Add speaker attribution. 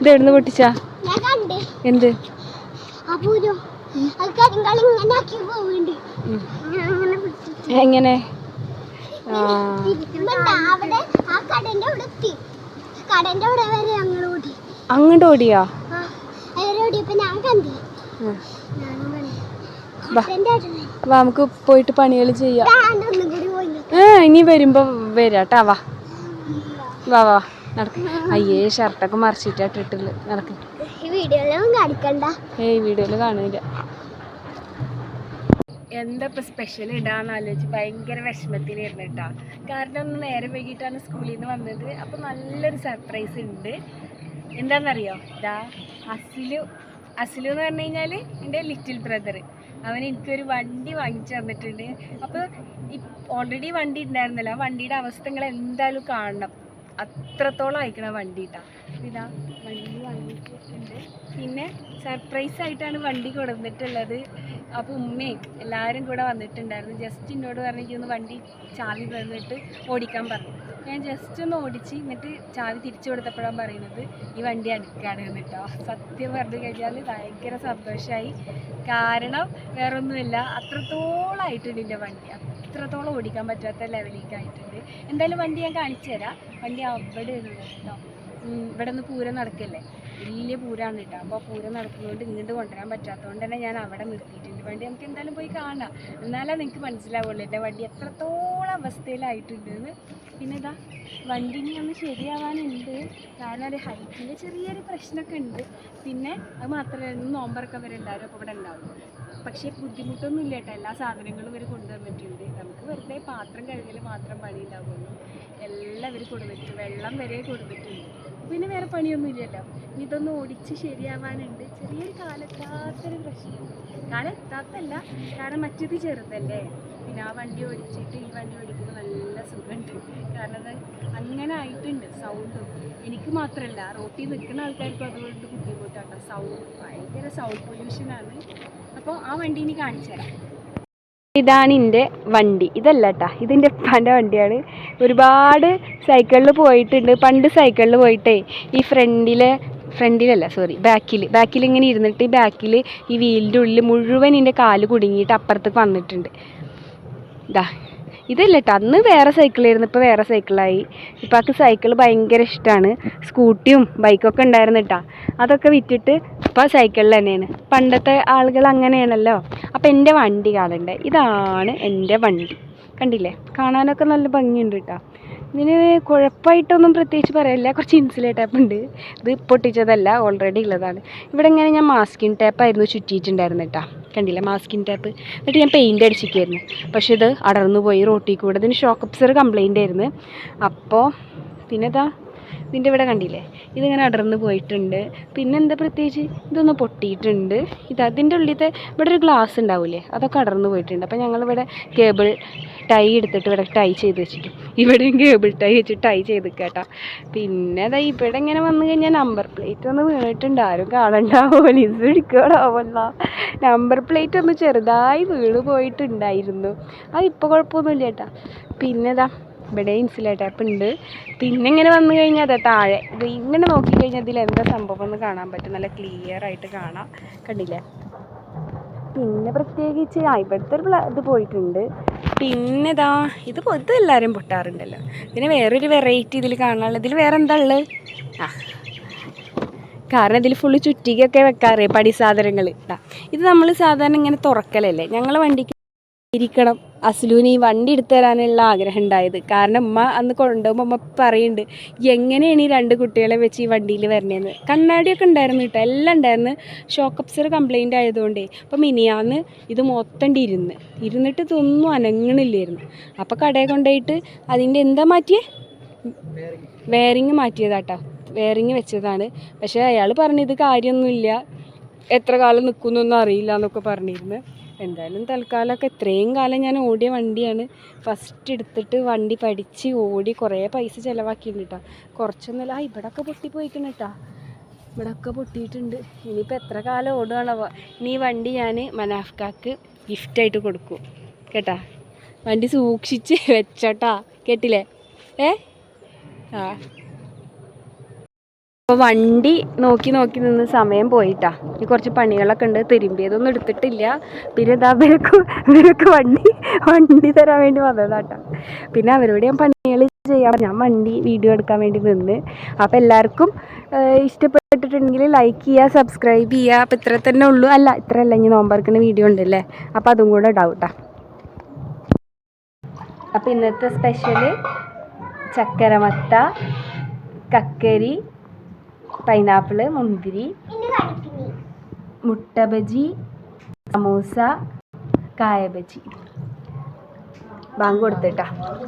Speaker 1: ഇത് എവിടുന്ന് പൊട്ടിച്ചാ എന്ത്? എങ്ങനെ? ആ
Speaker 2: കടന്റെ അവിടെ എത്തി കടന്റെ അവിടെ വരെ ഞങ്ങൾ ഓടി.
Speaker 1: അങ്ങോട്ട് ഓടിയാ നമുക്ക് പോയിട്ട് പണികൾ ചെയ്യാം. ഏ ഇനി വരുമ്പോ വരാട്ടാ വാ. വാ വാ നടക്ക്. അയ്യേ ഷർട്ടൊക്കെ മറിച്ചിട്ടാ ഇട്ടിട്ടില്ല നടക്ക്.
Speaker 2: ഈ കാണിക്കണ്ട.
Speaker 1: ഏയ് വീഡിയോയിൽ കാണില്ല എന്താ സ്പെഷ്യൽ ഇടാന്ന് ആലോചിച്ച് ഭയങ്കര വിഷമത്തിലായിരുന്നു കേട്ടോ. കാരണം ഒന്ന് നേരെ വൈകിട്ടാണ് സ്കൂളിൽ നിന്ന് വന്നത്. അപ്പൊ നല്ലൊരു സർപ്രൈസ് ഉണ്ട്. എന്താണെന്നറിയോ ഇതാ അസിലു അസിലു എന്ന് പറഞ്ഞു കഴിഞ്ഞാൽ എന്റെ ലിറ്റിൽ ബ്രദർ അവൻ എനിക്കൊരു വണ്ടി വാങ്ങിച്ചു തന്നിട്ടുണ്ട്. അപ്പോൾ ഓൾറെഡി വണ്ടി ഉണ്ടായിരുന്നല്ലോ. ആ വണ്ടിയുടെ അവസ്ഥ നിങ്ങൾ എന്തായാലും കാണണം. അത്രത്തോളം അയക്കണ വണ്ടി ഇട്ടാ ഇതാ വണ്ടി വാങ്ങിയിട്ടുണ്ട് പിന്നെ സർപ്രൈസ് ആയിട്ടാണ് വണ്ടി കൊടുത്തിട്ടുള്ളത് അപ്പോൾ ഉമ്മയും എല്ലാവരും കൂടെ വന്നിട്ടുണ്ടായിരുന്നു. ജസ്റ്റ് എന്നോട് പറഞ്ഞു ഒന്ന് വണ്ടി ചാവി തന്നിട്ട് ഓടിക്കാൻ പറഞ്ഞു. ഞാൻ ജസ്റ്റ് ഒന്ന് ഓടിച്ച് എന്നിട്ട് ചാവി തിരിച്ചു കൊടുത്തപ്പോഴാണ് പറയുന്നത് ഈ വണ്ടി അടുക്കാണ് എന്നിട്ടോ സത്യം പറഞ്ഞു കഴിഞ്ഞാൽ ഭയങ്കര സന്തോഷമായി കാരണം വേറൊന്നുമില്ല അത്രത്തോളം ആയിട്ടുണ്ട് എന്റെ വണ്ടി. അത്രത്തോളം ഓടിക്കാൻ പറ്റാത്ത ലെവലിലേക്ക് ആയിട്ടുണ്ട് എന്തായാലും വണ്ടി ഞാൻ കാണിച്ചു തരാം വണ്ടി അവിടെ ഉള്ളത് കേട്ടോ. ഇവിടെ നിന്ന് പൂരം നടക്കല്ലേ? വലിയ പൂരമാണ് കേട്ടോ അപ്പോൾ പൂരം നടക്കുന്നതുകൊണ്ട് ഇങ്ങോട്ട് കൊണ്ടുവരാൻ പറ്റാത്തതുകൊണ്ട് തന്നെ ഞാൻ അവിടെ നിർത്തിയിട്ടുണ്ട്. വണ്ടി നമുക്ക് എന്തായാലും പോയി കാണാം. എന്നാലേ നിങ്ങൾക്ക് മനസ്സിലാവുള്ളൂ എന്റെ വണ്ടി എത്രത്തോളം അവസ്ഥയിലായിട്ടുണ്ടെന്ന്. പിന്നെ ഇതാ വണ്ടി ഇനി ഒന്ന് ശരിയാവാനുണ്ട്. കാരണം ഒരു ഹൈറ്റിന്റെ ചെറിയൊരു പ്രശ്നമൊക്കെ ഉണ്ട്. പിന്നെ അത് മാത്രമല്ല ഇന്ന് നോമ്പറൊക്കെ വരെ എല്ലാവരും അപ്പോൾ ഇവിടെ ഉണ്ടാവും. പക്ഷേ ബുദ്ധിമുട്ടൊന്നും ഇല്ല കേട്ടോ എല്ലാ സാധനങ്ങളും ഇവർ കൊണ്ടുവന്നിട്ടുണ്ട്. നമുക്ക് വെറുതെ പാത്രം കഴുകൽ മാത്രം പണി ഉണ്ടാവുള്ളൂ എല്ലാം ഇവർ കൊടുത്തിട്ടുണ്ട് വെള്ളം വരെ കൊടുത്തിട്ടുണ്ട്. പിന്നെ വേറെ പണിയൊന്നും ഇല്ലല്ലോ ഇതൊന്നും ഓടിച്ച് ശരിയാവാനുണ്ട്. ചെറിയൊരു കാലെത്താത്തൊരു പ്രശ്നം. കാലെത്താത്തല്ല കാരണം മറ്റേത് ചെറുതല്ലേ. പിന്നെ ആ വണ്ടി ഓടിച്ചിട്ട് ഈ വണ്ടി ഓടിക്കുമ്പോൾ നല്ല സുഖമുണ്ട്. കാരണം അത് അങ്ങനെ ആയിട്ടുണ്ട് സൗണ്ടും എനിക്ക് മാത്രമല്ല റോട്ടിൽ നിൽക്കുന്ന ആൾക്കാർക്കും അതുകൊണ്ട് ബുദ്ധിമുട്ടാണ്. സൗണ്ട് ഭയങ്കര സൗണ്ട് പൊല്യൂഷനാണ് അപ്പോൾ ആ വണ്ടി ഇനി കാണിച്ചു തരാം ഇതാണ് എന്റെ വണ്ടി. ഇതല്ല കേട്ടാ ഇതിന്റെ ഉപ്പാന്റെ വണ്ടിയാണ്. ഒരുപാട് സൈക്കിളിൽ പോയിട്ടുണ്ട്. പണ്ട് സൈക്കിളിൽ പോയിട്ടേ ഈ ഫ്രണ്ടിലെ ഫ്രണ്ടിലല്ല സോറി ബാക്കിൽ ബാക്കിൽ ഇങ്ങനെ ഇരുന്നിട്ട് ഈ ബാക്കിൽ ഈ വീലിന്റെ ഉള്ളിൽ മുഴുവൻ എന്റെ കാൽ കുടുങ്ങിയിട്ട് അപ്പുറത്തേക്ക് വന്നിട്ടുണ്ട്. ഇതാ ഇതല്ല കേട്ടോ അന്ന് വേറെ സൈക്കിളായിരുന്നു ഇപ്പോൾ വേറെ സൈക്കിളായി ഇപ്പോൾ ആൾക്ക് സൈക്കിൾ ഭയങ്കര ഇഷ്ടമാണ് സ്കൂട്ടിയും ബൈക്കൊക്കെ ഉണ്ടായിരുന്നു കേട്ടോ അതൊക്കെ വിറ്റിട്ട് ഇപ്പോൾ സൈക്കിളിൽ തന്നെയാണ്. പണ്ടത്തെ ആളുകൾ അങ്ങനെയാണല്ലോ. അപ്പോൾ എന്റെ വണ്ടി കാണണ്ടേ ഇതാണ് എന്റെ വണ്ടി. കണ്ടില്ലേ? കാണാനൊക്കെ നല്ല ഭംഗിയുണ്ട് കേട്ടോ. ഇതിന് കുഴപ്പമായിട്ടൊന്നും പ്രത്യേകിച്ച് പറയാനില്ല കുറച്ച് ഇൻസുലേറ്റ് ടാപ്പ് ഉണ്ട്. ഇത് പൊട്ടിച്ചതല്ല ഓൾറെഡി ഉള്ളതാണ്. ഇവിടെ ഇങ്ങനെ ഞാൻ മാസ്കിൻ ടാപ്പായിരുന്നു ചുറ്റിയിട്ടുണ്ടായിരുന്നു കേട്ടോ. കണ്ടില്ലേ? മാസ്കിൻ ടാപ്പ് എന്നിട്ട് ഞാൻ പെയിന്റ് അടിച്ചിരിക്കുകയായിരുന്നു പക്ഷേ ഇത് അടർന്നു പോയി റോട്ടിൽ കൂടെ ഇതിന് ഷോക്ക് അപ്സർ കംപ്ലൈന്റ് ആയിരുന്നു. അപ്പോൾ പിന്നെ ഇതാ ഇതിന്റെ ഇവിടെ കണ്ടില്ലേ? ഇതിങ്ങനെ അടർന്ന് പോയിട്ടുണ്ട്. പിന്നെ എന്താ പ്രത്യേകിച്ച്? ഇതൊന്ന് പൊട്ടിയിട്ടുണ്ട്. ഇത് അതിന്റെ ഉള്ളിലത്തെ ഇവിടെ ഒരു ഗ്ലാസ് ഉണ്ടാവില്ലേ അതൊക്കെ അടർന്നു പോയിട്ടുണ്ട്. അപ്പോൾ ഞങ്ങളിവിടെ കേബിൾ ടൈ എടുത്തിട്ട് ഇവിടെ ടൈ ചെയ്ത് വെച്ചിട്ടു ഇവിടെയും കേബിൾ ടൈ വെച്ചിട്ട് ടൈ ചെയ്ത് കേട്ടോ പിന്നെ അതാ ഇവിടെ ഇങ്ങനെ വന്നു കഴിഞ്ഞാൽ നമ്പർ പ്ലേറ്റ് ഒന്ന് വീണിട്ടുണ്ട്. ആരും കാണണ്ട പോലീസ് പിടിക്കണാവല്ല നമ്പർ പ്ലേറ്റ് ഒന്ന് ചെറുതായി വീണ് പോയിട്ടുണ്ടായിരുന്നു. അത് ഇപ്പോൾ കുഴപ്പമൊന്നുമില്ല ചേട്ടാ പിന്നെ ഇതാ ഇവിടെ ഇൻസുലേറ്റ് ടാപ്പ് ഉണ്ട്. പിന്നെ ഇങ്ങനെ വന്നു കഴിഞ്ഞാൽ അതെ താഴെ. ഇത് ഇങ്ങനെ നോക്കിക്കഴിഞ്ഞാൽ ഇതിൽ എന്താ സംഭവം എന്ന് കാണാൻ പറ്റും. നല്ല ക്ലിയർ ആയിട്ട് കാണാം. കണ്ടില്ലേ? പിന്നെ പ്രത്യേകിച്ച് ആ ഇവിടുത്തെ ഒരു ഇത് പോയിട്ടുണ്ട്. പിന്നെ ഇതാ ഇത് ഇത് എല്ലാവരും പൊട്ടാറുണ്ടല്ലോ. പിന്നെ വേറൊരു വെറൈറ്റി ഇതിൽ കാണാനുള്ളത്. ഇതിൽ വേറെ എന്താ ഉള്ളത് ആ. കാരണം ഇതിൽ ഫുള്ള് ചുറ്റിക്കൊക്കെ വെക്കാറ് പടി സാധനങ്ങൾ ഇത് നമ്മൾ സാധാരണ ഇങ്ങനെ തുറക്കലല്ലേ? ഞങ്ങളെ വണ്ടിക്ക് ഇരിക്കണം. അസ്ലുവിന് ഈ വണ്ടി എടുത്തു തരാനുള്ള ആഗ്രഹം ഉണ്ടായത്. കാരണം ഉമ്മ അന്ന് കൊണ്ടുപോകുമ്പോൾ ഉമ്മ പറയുന്നുണ്ട് എങ്ങനെയാണ് ഈ രണ്ട് കുട്ടികളെ വെച്ച് ഈ വണ്ടിയിൽ വരണേന്ന്? കണ്ണാടിയൊക്കെ ഉണ്ടായിരുന്നു കേട്ടോ എല്ലാം ഉണ്ടായിരുന്നു. ഷോക്ക് അപ്സർ കംപ്ലൈന്റ് ആയതുകൊണ്ടേ അപ്പം മിനിയാന്ന് ഇത് മൊത്തണ്ടി ഇരുന്ന്. ഇരുന്നിട്ട് ഇതൊന്നും അനങ്ങണില്ലായിരുന്നു. അപ്പോൾ കടയിൽ കൊണ്ടുപോയിട്ട് അതിന്റെ എന്താ മാറ്റിയേ? വേറിങ് മാറ്റിയതാട്ടോ. വേറിങ് വെച്ചതാണ്. പക്ഷേ അയാൾ പറഞ്ഞു ഇത് കാര്യമൊന്നുമില്ല. എത്ര കാലം നിൽക്കുന്നൊന്നും അറിയില്ല എന്നൊക്കെ പറഞ്ഞിരുന്നു. എന്തായാലും തൽക്കാലമൊക്കെ ഇത്രയും കാലം ഞാൻ ഓടിയ വണ്ടിയാണ്. ഫസ്റ്റ് എടുത്തിട്ട് വണ്ടി പഠിച്ച് ഓടി കുറേ പൈസ ചിലവാക്കിയിട്ടുണ്ട് കേട്ടോ കുറച്ചൊന്നുമില്ല ആ ഇവിടെയൊക്കെ പൊട്ടിപ്പോയിക്കണം കേട്ടോ ഇവിടൊക്കെ പൊട്ടിയിട്ടുണ്ട്. ഇനിയിപ്പോൾ എത്ര കാലം ഓടുകയാണോ ഇനി ഈ വണ്ടി ഞാൻ മനാഫ്കാക്ക് ഗിഫ്റ്റായിട്ട് കൊടുക്കും. കേട്ടാ? വണ്ടി സൂക്ഷിച്ച് വെച്ചോട്ടാ. കേട്ടില്ലേ? ഏ? ആ. അപ്പോൾ വണ്ടി നോക്കി നോക്കി നിന്ന് സമയം പോയിട്ടാ. ഈ കുറച്ച് പണികളൊക്കെ ഉണ്ട്. തിരുമ്പിയതൊന്നും എടുത്തിട്ടില്ല. പിന്നെ ഇതാ ഇവർക്ക് ഇവർക്ക് വണ്ടി വണ്ടി തരാൻ വേണ്ടി വന്നതാട്ടാ. പിന്നെ അവരോട് ഞാൻ പണികൾ ചെയ്യാൻ ഞാൻ വണ്ടി വീഡിയോ എടുക്കാൻ വേണ്ടി നിന്ന്. അപ്പോൾ എല്ലാവർക്കും ഇഷ്ടപ്പെട്ടിട്ടുണ്ടെങ്കിൽ ലൈക്ക് ചെയ്യുക സബ്സ്ക്രൈബ് ചെയ്യുക. അപ്പോൾ ഇത്ര തന്നെ ഉള്ളൂ. അല്ല ഇത്ര അല്ല ഇനി നോമ്പറക്കുന്ന വീഡിയോ ഉണ്ടല്ലേ അപ്പോൾ അതും കൂടെ ഡൗട്ടാ അപ്പോൾ ഇന്നത്തെ സ്പെഷ്യൽ ചക്കരമത്ത കക്കരി പൈനാപ്പിൾ മുന്തിരി മുട്ട ബജി സമൂസ കായ ബജി ബാങ്ക് കൊടുത്തിട്ടാ